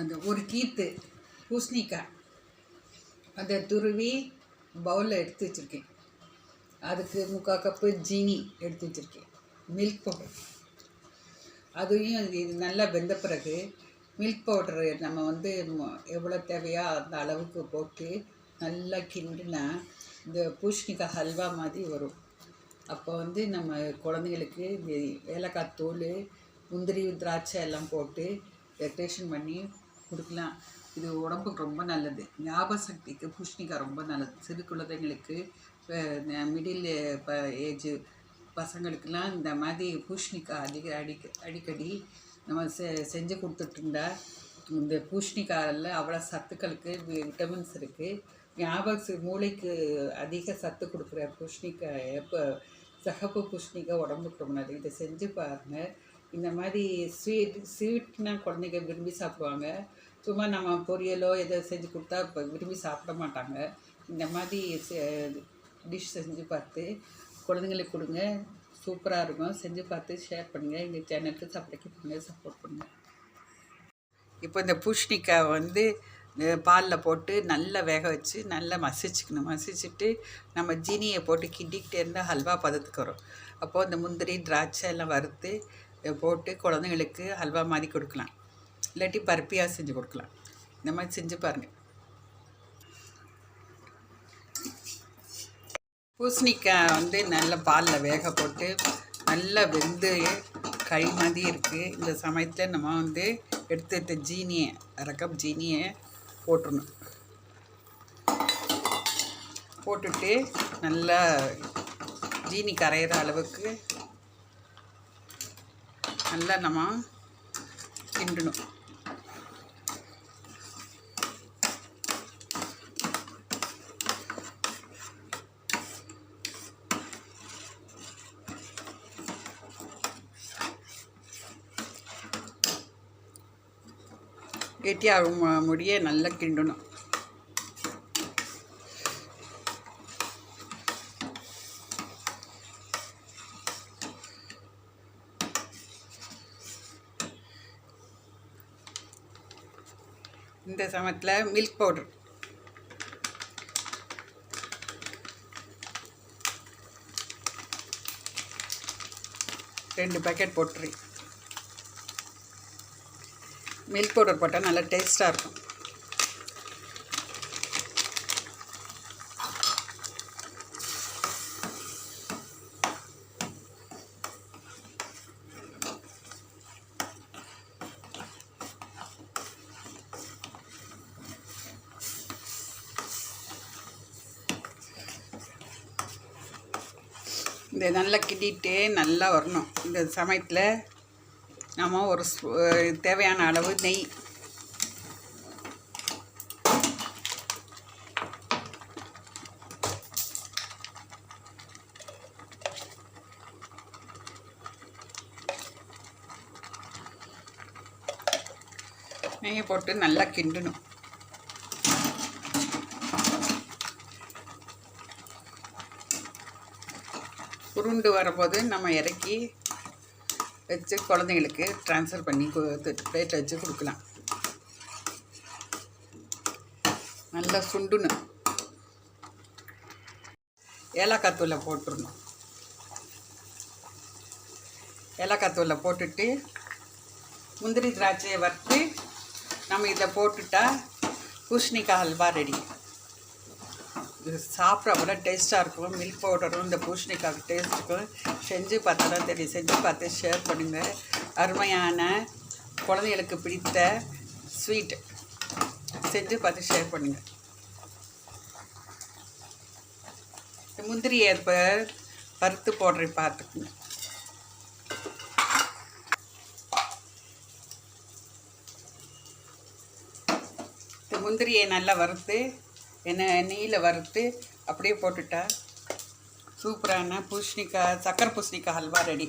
அந்த ஒரு கீத்து பூசணிக்காய் அதை துருவி பவுலில் எடுத்து வச்சுருக்கேன். அதுக்கு முக்கால் கப்பு ஜீனி எடுத்து வச்சுருக்கேன். மில்க் பவுடர் அதையும் இது நல்லா வெந்த பிறகு மில்க் பவுடரு நம்ம வந்து எவ்வளோ தேவையோ அந்த அளவுக்கு போட்டு நல்லா கிண்டினா இந்த பூஷணிக்காய் ஹல்வா மாதிரி வரும். அப்போ வந்து நம்ம குழந்தைங்களுக்கு இந்த ஏலக்காய் தூள் முந்திரி திராட்சை எல்லாம் போட்டு டெக்கரேஷன் பண்ணி கொடுக்கலாம். இது உடம்புக்கு ரொம்ப நல்லது. ஞாபக சக்திக்கு பூஷ்ணிக்காய் ரொம்ப நல்லது. சிறு குழந்தைங்களுக்கு மிடில் ஏஜ் பசங்களுக்கெல்லாம் இந்த மாதிரி பூஷ்ணிக்காய் அதிக அடிக்க அடிக்கடி நம்ம செ செஞ்சு கொடுத்துட்டு இருந்தா இந்த பூஷ்ணிக்காயில் அவ்வளோ சத்துக்களுக்கு வி- விட்டமின்ஸ் இருக்குது ஞாபக ச- மூளைக்கு அதிக சத்து கொடுக்குற பூஷ்ணிக்காய் இப்போ சகப்பு பூஷ்ணிக்காய் உடம்புக்கு ரொம்ப நல்லது. இதை செஞ்சு பாருங்கள் இந்த மாதிரி ஸ்வீட் ஸ்வீட்னால் குழந்தைங்க விரும்பி சாப்பிடுவாங்க. சும்மா நம்ம பொரியலோ எதோ செஞ்சு கொடுத்தா இப்போ விரும்பி சாப்பிட மாட்டாங்க. இந்த மாதிரி டிஷ் செஞ்சு பார்த்து குழந்தைங்களுக்கு கொடுங்க. சூப்பராக இருக்கும். செஞ்சு பார்த்து ஷேர் பண்ணுங்கள் எங்கள் சேனலுக்கு சப்ளைக்கு பண்ணுங்கள் சப்போர்ட் பண்ணுங்கள் இப்போ இந்த பூஷ்ணிக்காய் வந்து பாலில் போட்டு நல்லா வேக வச்சு நல்லா மசிச்சுக்கணும். மசிச்சுட்டு நம்ம ஜீனியை போட்டு கிண்டிக்கிட்டே இருந்தால் ஹல்வா பதத்துக்கு வரும். அப்போது இந்த முந்திரி திராட்சை எல்லாம் வறுத்து போட்டு குழந்தைங்களுக்கு ஹல்வா மாதிரி கொடுக்கலாம். இல்லாட்டி பருப்பியாக செஞ்சு கொடுக்கலாம். இந்த மாதிரி செஞ்சு பாருங்கள் பூசணிக்காய் வந்து நல்ல பாலில் வேக போட்டு நல்லா வெந்து கை மாதிரி இருக்குது இந்த சமயத்தில் நம்ம வந்து எடுத்து எடுத்த ஜீனியை அரை கப் ஜீனியை போட்டுடணும் போட்டுட்டு நல்லா ஜீனி கரையிற அளவுக்கு நல்லா நம்ம கிண்டணும். கெட்டியாகும் மு- முடிய நல்லா கிண்டணும். இந்த சமயத்தில் மில்க் பவுடர் ரெண்டு பேக்கெட் போட்டுரு. மில்க் பவுடர் போட்டால் நல்லா டேஸ்ட்டாக இருக்கும். இந்த நல்லா கிண்டிட்டு நல்லா வரணும். இந்த சமயத்தில் நம்ம ஒரு தேவையான அளவு நெய். நெய்யை போட்டு நல்லா கிண்டணும். உருண்டு வரும்போது நம்ம இறக்கி வச்சு குழந்தைங்களுக்கு ட்ரான்ஸ்ஃபர் பண்ணி பிளேட்டில் வச்சு கொடுக்கலாம். நல்லா சுண்டுணும் ஏலக்காய் தூளை போட்டுடணும். ஏலக்காய் தூளை போட்டுட்டு முந்திரி திராட்சையை வறுத்து நம்ம இதை போட்டுட்டா பூஷணிக்காய் ஹல்வா ரெடி இது சாப்பிட அவ்வளோ டேஸ்ட்டாக இருக்கும். மில்க் பவுடரும் இந்த பூசணிக்காய் டேஸ்ட்டுக்கும் செஞ்சு பார்த்தா தான் தெரியும். செஞ்சு பார்த்து ஷேர் பண்ணுங்கள் அருமையான குழந்தைகளுக்கு பிடித்த ஸ்வீட் செஞ்சு பார்த்து ஷேர் பண்ணுங்கள் இந்த முந்திரியை இப்போ வறுத்து பார்த்துக்குங்க. இந்த முந்திரியை நல்லா வறுத்து எண்ணெய் நெய்யில் வறுத்து அப்படியே போட்டுட்டா. சூப்பரான பூஷ்ணிக்கா சக்கரை பூசணிக்காய் ஹல்வா ரெடி